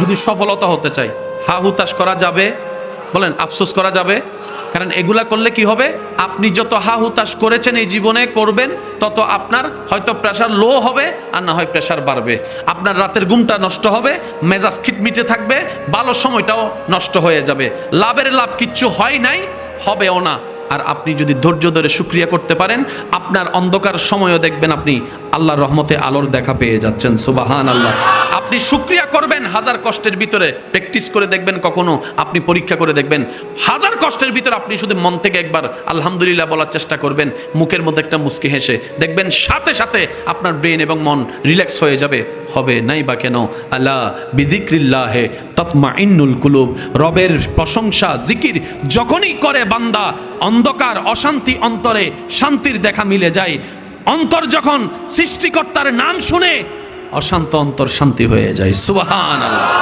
যদি সফলতা হতে চাই, হা হুতাশ করা যাবে? বলেন, আফসোস করা যাবে? কারণ এগুলা করলে কি হবে? আপনি যত হা হুতাশ করেছেন এই জীবনে, করবেন, তত আপনার হয়তো প্রেশার লো হবে, আর না হয় প্রেশার বাড়বে। আপনার রাতের ঘুমটা নষ্ট হবে, মেজাজ খিটমিটে থাকবে, ভালো সময়টাও নষ্ট হয়ে যাবে। লাভের লাভ কিচ্ছু হয় নাই, হবেও না। আর আপনি যদি ধৈর্য ধরে সুক্রিয়া করতে পারেন, আপনার অন্ধকার সময়ও দেখবেন আপনি আল্লাহর রহমতে আলোর দেখা পেয়ে যাচ্ছেন। সুবাহান আল্লাহ আপনি সুক্রিয়া করবেন হাজার কষ্টের ভিতরে। প্র্যাকটিস করে দেখবেন কখনো আপনি পরীক্ষা করে দেখবেন। হাজার কষ্টের ভিতরে আপনি শুধু মন থেকে একবার আলহামদুলিল্লাহ বলার চেষ্টা করবেন। মুখের মধ্যে একটা মুস্কি হেসে দেখবেন সাথে সাথে আপনার ব্রেন এবং মন রিল্যাক্স হয়ে যাবে। হবে নাই বা কেন? আল্লাহ বিদিক্রিল্লাহে তৎমা ইন্নুল কুলুব। রবের প্রশংসা, জিকির যখনই করে বান্দা, অন্ধকার, অশান্তি অন্তরে শান্তির দেখা মিলে যায়। অন্তর যখন সৃষ্টিকর্তার নাম শুনে অশান্ত অন্তর শান্তি হয়ে যায়। আল্লাহ